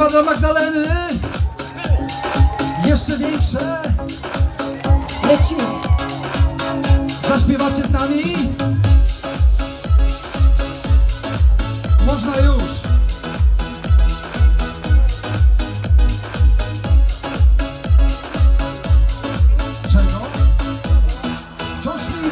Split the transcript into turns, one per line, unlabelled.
Brawa dla Magdaleny! Jeszcze większe!
Lecimy!
Zaśpiewacie z nami? Można już! Czego? Wciąż mi